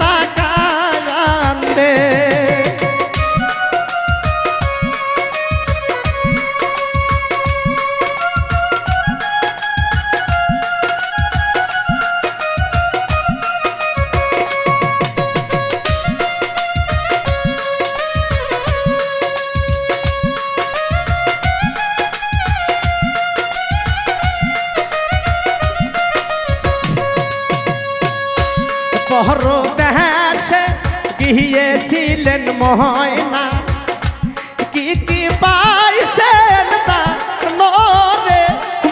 মহিনা গিয়েছিলেন না। কি কি পাইছেন তা নরে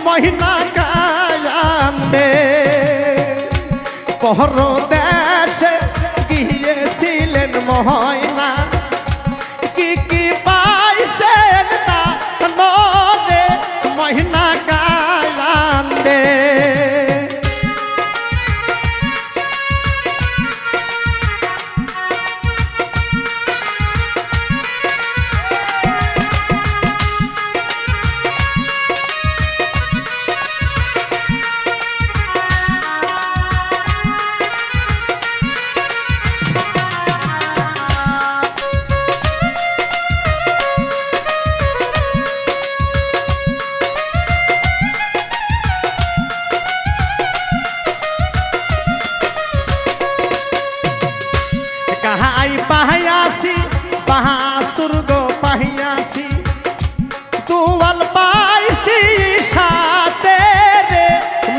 মহিনা কায়ান্দে পহর দেশে গিয়েছিলেন ময়না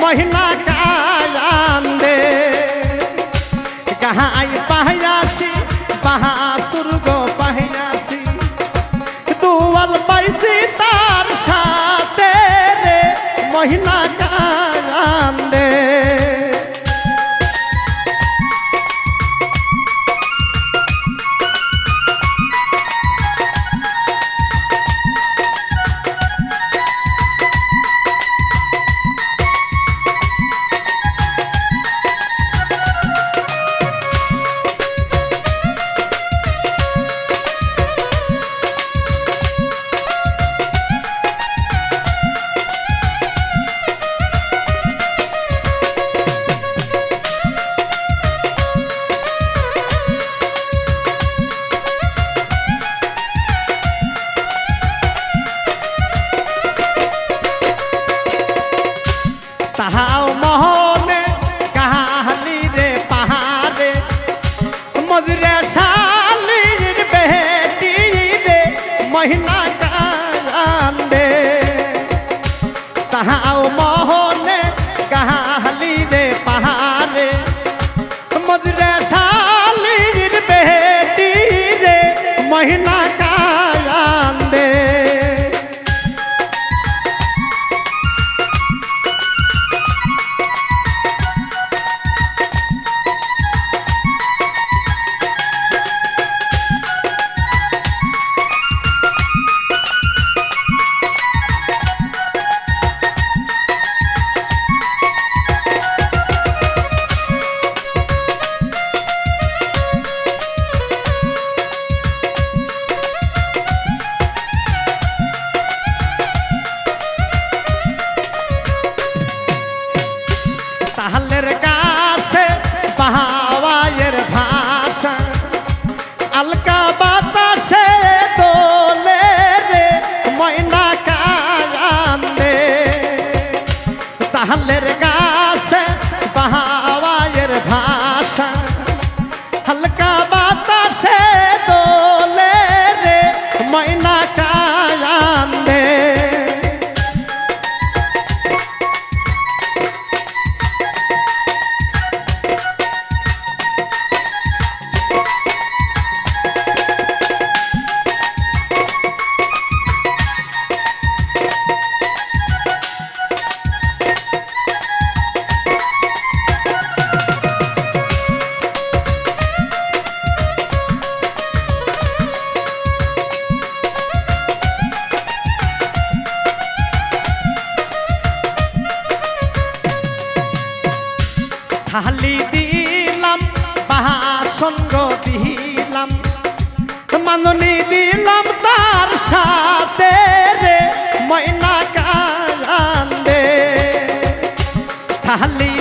মহিনা কায়ান্দে কাহাই পাহায়াসি বাহাসুর গো পাহিয়াসি তুয়াল পাইসি তার সাথে রে মহিনা মহিনা থালি দিলাম বাসঙ্গ দিলাম। মাননি দিলাম তার সাথে রে ময়না কান্দে থালি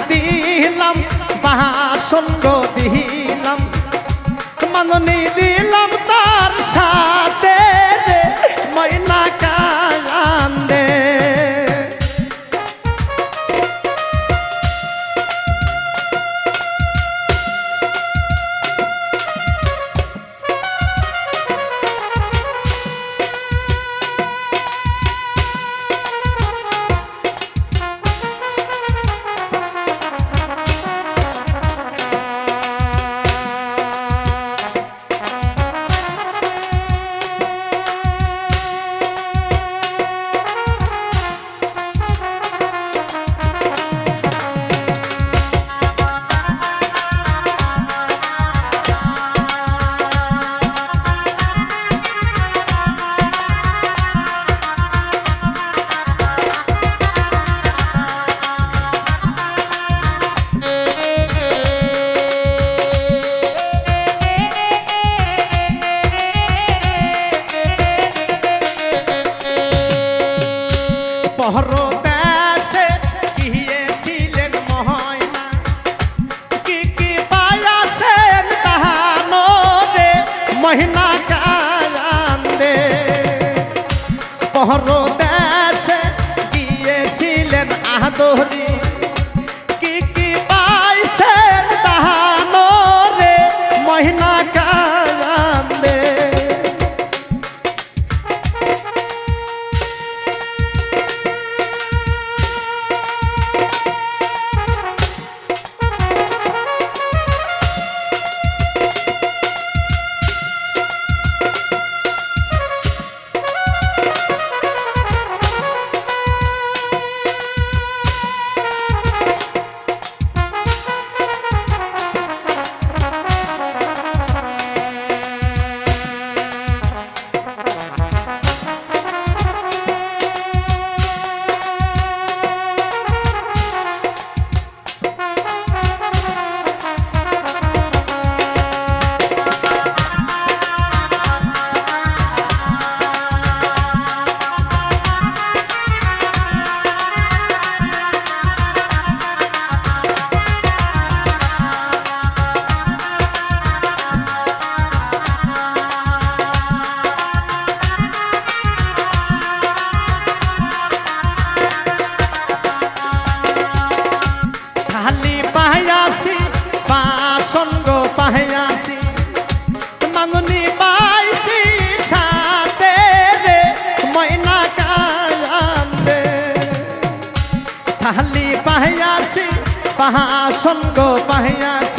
মহিনা কান্দে পরদেশে গিয়েছিলেন আদরি পাহায়াসি সঙ্গ মাঙ্গনি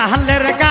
তাহলে রেগা